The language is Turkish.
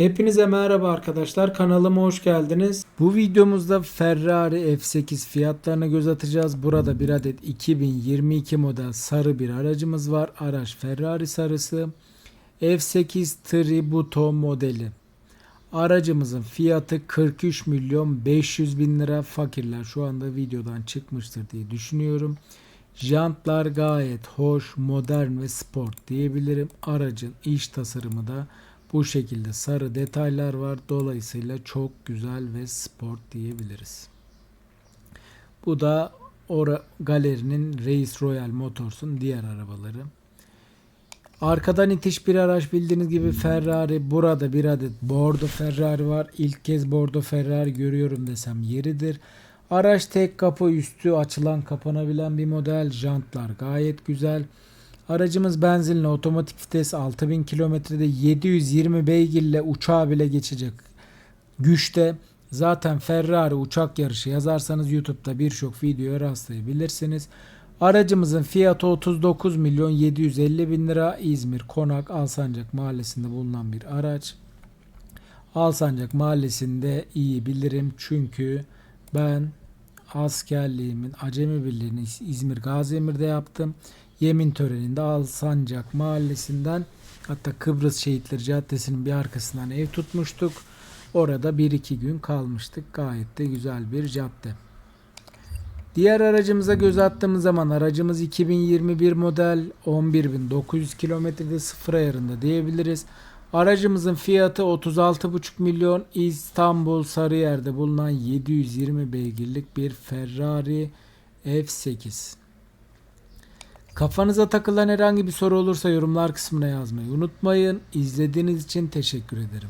Hepinize merhaba arkadaşlar kanalıma hoş geldiniz. Bu videomuzda Ferrari F8 fiyatlarına göz atacağız. Burada bir adet 2022 model sarı bir aracımız var. Araç Ferrari sarısı. F8 Tributo modeli. Aracımızın fiyatı 43 milyon 500 bin lira. Fakirler şu anda videodan çıkmıştır diye düşünüyorum. Jantlar gayet hoş, modern ve sport diyebilirim. Aracın iç tasarımı da bu şekilde sarı detaylar var. Dolayısıyla çok güzel ve sport diyebiliriz. Bu da Ora galerinin Reis Royal Motors'un diğer arabaları. Arkadan itiş bir araç bildiğiniz gibi Ferrari. Burada bir adet Bordo Ferrari var. İlk kez Bordo Ferrari görüyorum desem yeridir. Araç tek kapı üstü açılan kapanabilen bir model. Jantlar gayet güzel. Aracımız benzinli otomatik vites 6000 kilometrede 720 beygirle uçağa bile geçecek güçte. Zaten Ferrari uçak yarışı yazarsanız YouTube'da birçok videoya rastlayabilirsiniz. Aracımızın fiyatı 39 milyon 750 bin lira. İzmir Konak Alsancak mahallesinde bulunan bir araç. Alsancak mahallesinde iyi bilirim çünkü ben askerliğimin acemi birliğini İzmir Gaziemir'de yaptım. Yemin töreninde Alsancak mahallesinden hatta Kıbrıs Şehitleri Caddesi'nin bir arkasından ev tutmuştuk. Orada 1-2 gün kalmıştık. Gayet de güzel bir cadde. Diğer aracımıza göz attığımız zaman aracımız 2021 model 11.900 kilometrede sıfır ayarında diyebiliriz. Aracımızın fiyatı 36,5 milyon İstanbul Sarıyer'de bulunan 720 beygirlik bir Ferrari F8. Kafanıza takılan herhangi bir soru olursa yorumlar kısmına yazmayı unutmayın. İzlediğiniz için teşekkür ederim.